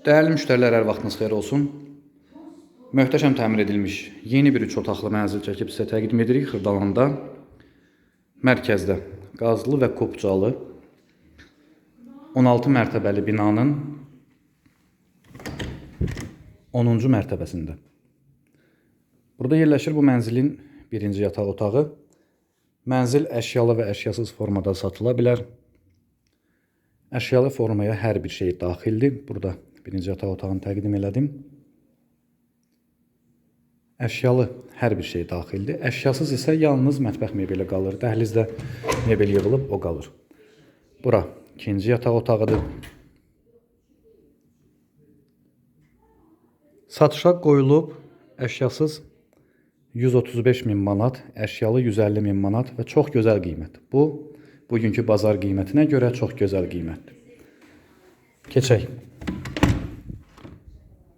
Değerli müşteriler, hər vaxtınız xeyir olsun. Möhtəşəm təmir edilmiş yeni bir üç otaqlı mənzil çəkib sizə təqdim edirik Xırdalanda. Mərkəzdə qazlı və kopcalı 16 mərtəbəli binanın 10-cu mərtəbəsində. Burada yerləşir bu mənzilin birinci yataq otağı. Mənzil əşyalı və əşyasız formada satıla bilər. Əşyalı formaya hər bir şey daxildir. Burada birinci yataq otağını təqdim elədim. Əşyalı hər bir şey daxildir. Əşyasız isə yalnız mətbəx mebeli qalır. Dəhlizdə mebel yığılıb o qalır. Bura ikinci yataq otağıdır. Satışa qoyulub əşyasız 135 min manat, əşyalı 150 min manat və çox gözəl qiymət. Bu, bugünkü bazar qiymətinə görə çox gözəl qiymətdir. Keçək.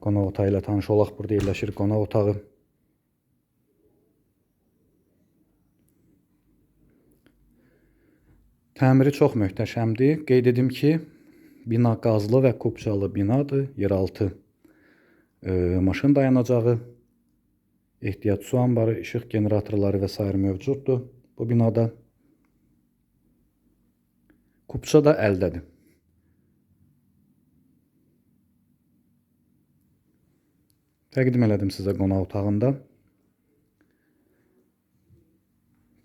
Qonaq otağı ilə tanış olaq. Burada yerləşir qonaq otağı. Təmiri çox möhtəşəmdir. Qeyd edim ki, bina qazlı və kupçalı binadır. Yeraltı e, maşın dayanacağı, ehtiyat su anbarı, işıq generatorları və s. mövcuddur bu binada. Kupça da əldədir. Təqdim elədim sizə qonaq otağında.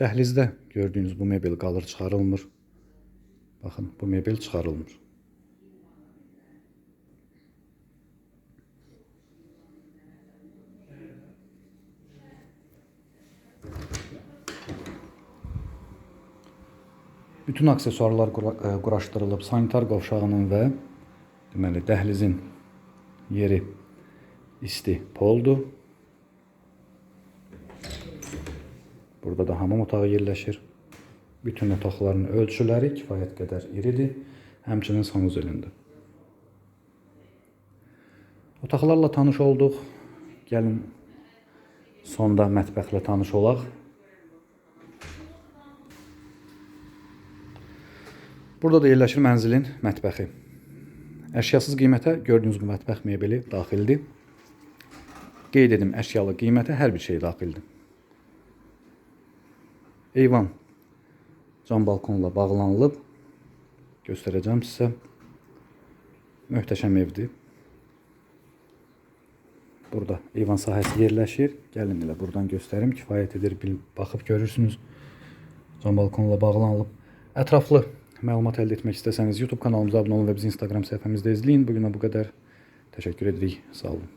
Dəhlizdə gördüyünüz bu mebel qalır, çıxarılmır. Baxın, bu mebel çıxarılmır. Bütün aksesuarlar e, quraşdırılıb sanitar qovşağının və deməli dəhlizin yeri isti poldur. Burada da hamam otağı yerləşir. Bütün otaqların ölçüləri kifayət qədər iridir, həmçinin sanuzelində. Otaqlarla tanış olduq. Gəlin sonda mətbəxlə tanış olaq. Burada da yerləşir mənzilin mətbəxi. Əşyasız qiymətə gördüyünüz bu mətbəx mebeli daxildir. Qeyd edim, əşyalı qiymətə hər bir şey daxildir. Eyvan cam balkonla bağlanılıb. Göstərəcəm sizə. Möhtəşəm evdir. Burada eyvan sahəsi yerləşir. Gəlin elə buradan göstərim. Kifayət edir. Bil, baxıb görürsünüz. Cam balkonla bağlanılıb. Ətraflı məlumat əldə etmək istəsəniz YouTube kanalımıza abunə olun və bizi Instagram səhifəmizdə izləyin. Bu günə bu qədər. Təşəkkür edirik. Sağ olun.